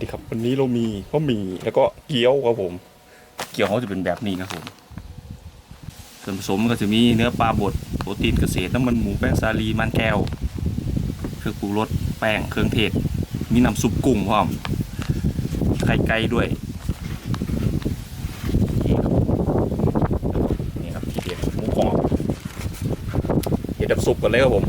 ดีครับ วันนี้เรามีบะหมี่แล้วก็เกี๊ยวครับผม เกี๊ยวเขาจะเป็นแบบนี้ครับผมส่วนผสมก็จะมีเนื้อปลาบดโปรตีนเกษตรน้ำมันหมูแป้งสาลีมันแก้ว เครื่องปรุงรสแป้งเครื่องเทศ มีน้ำซุปกุ้งพร้อมไข่ไก่ด้วยนี่ครับนี่ครับทีเด็ดหมูกรอบเดี๋ยวดับซุปกันเลยครับผม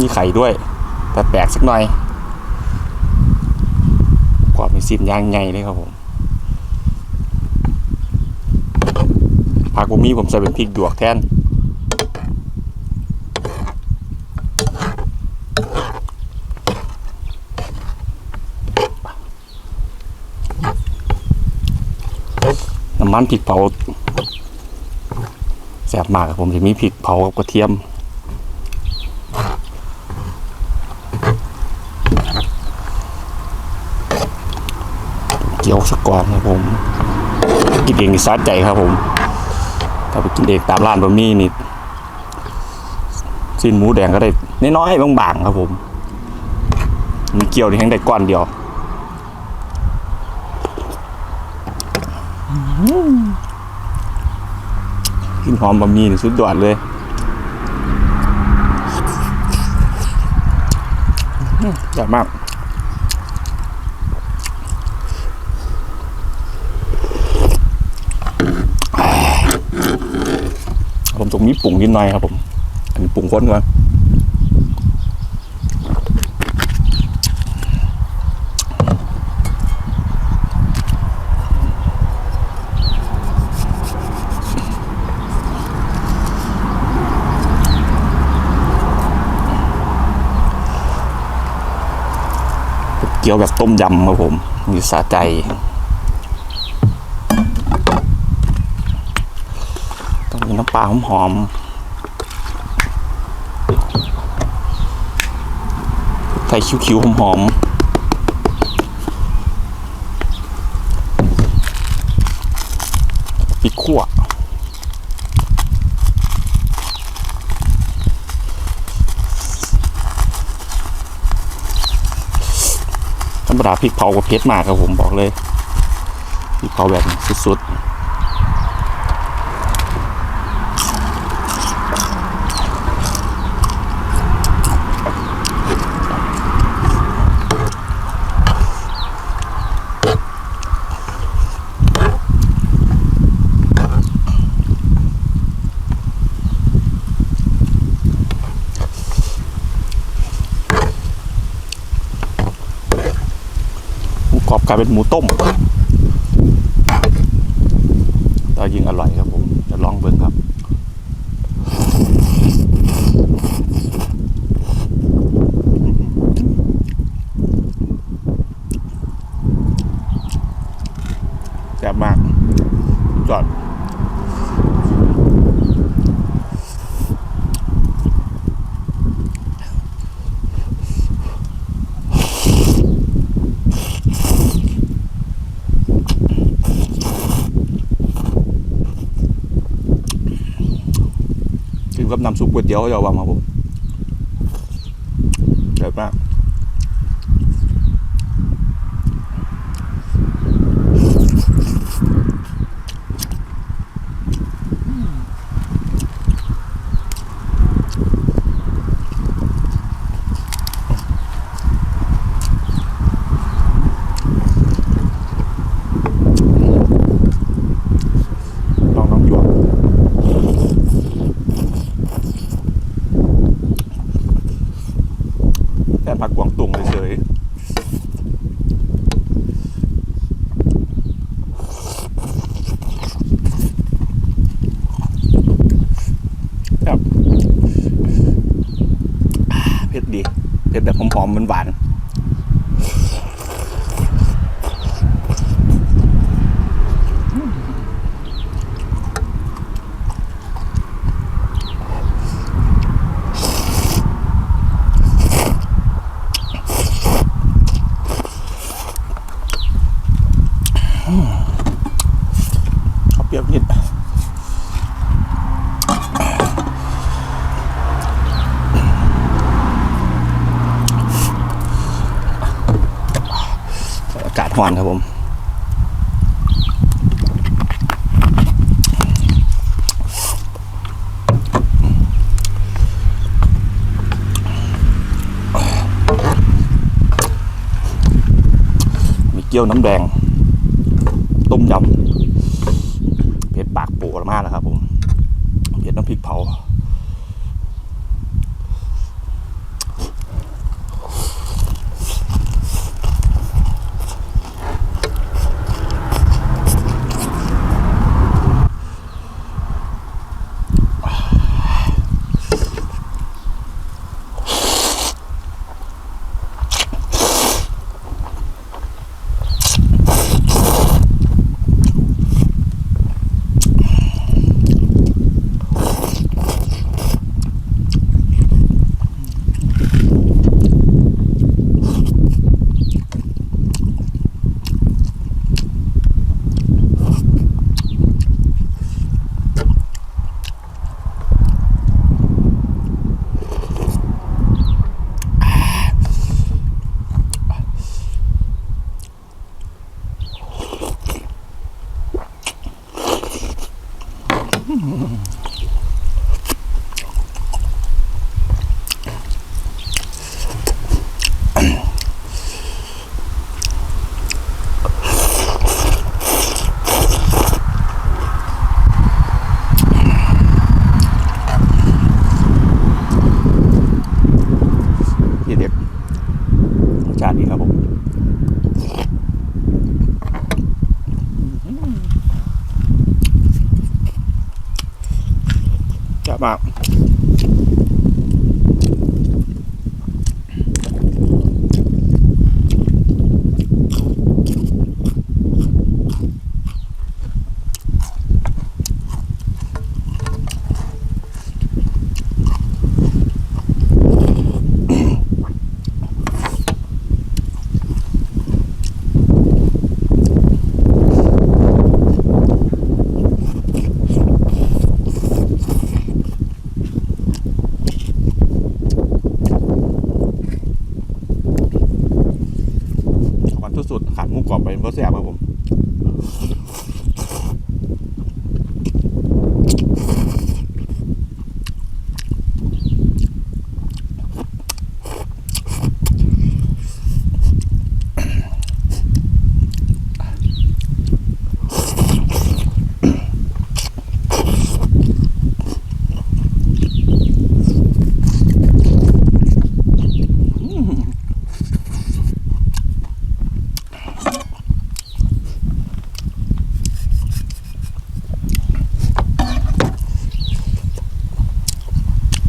มีไข่ด้วย แต่แปลกสักหน่อยกว่ามีสิ้นยางไงเลยครับผมผักบุมีผมใส่เป็นพริกหยวกแทนน้ำมันพริกเผาแซ่บมากครับผมจะมีพริกเผากับกระเทียม กี๊ยวสักก่อนครับผมกินเองนี่สะใจครับผมถ้าไปกินเองตามร้านบะหมี่นี่สิ้นหมูแดงก็ได้น้อยๆบางๆครับผมมีเกี๊ยวนี่แห้งได้ก้อนเดียวกินหอมบะหมี่นี่สุดยอดเลยอื้ออร่อยมาก ผ นี้ปรุงนิดหน่อยครับผม อันนี้ปรุงข้นก่อนกี๊ยวแบบต้มยำครับผม มีสาใจ ต้องมีน้ำ ปลาหอมๆไทยคิ้วๆหอมๆพริกขั่วธรรมดาพริกเผากับเผ็ดมากครับผมบอกเลยพริกเผาแบบสุดๆ อบกลายเป็นหมูต้มก็ยิ่งอร่อยครับผมจะลองเบิ่งครับ แซ่บมากยอดกิ นกับน้ำซุปก๋วยเตี๋ยวเขาจะวางมาผมเด็ดมาก ลองน้ำหยวกแค่งเฉยครับเผ็ดดีเผ็ดแบบหอมๆมันหวานๆ เอาเปรี้ยวนิด อากานครับผม มีเกี๊ยวน้ำแดง ต้มยำเผ็ดปากปูมากนะครับผมเผ็ดน้ำพริกเผา Mm. าก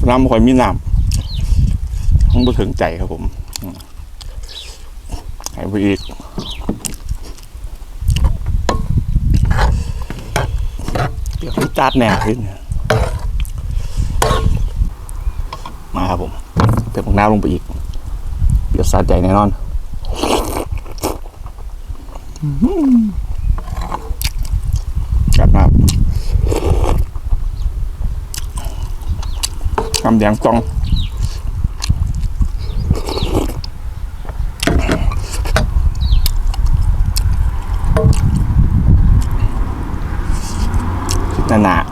น้ำบ่ค่อยมีน้ำต้องไปถึงใจครับผมให้ไปอีกเดี๋ยวให้จัดแหน่ขึ้นมาครับผมเติมน้ำลงไปอีก เดี๋ยวสาใจแน่นอนอือหือจัดมากทำ แดงตองหนาๆ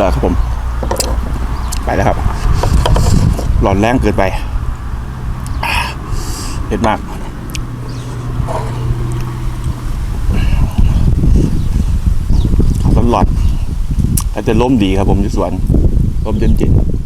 จอดครับผม ไปแล้วครับ หลอน แรงเกินไปเผ็ดมากร้อนๆถ้าจะล้มดีครับผมที่สวนล้มเย็นๆ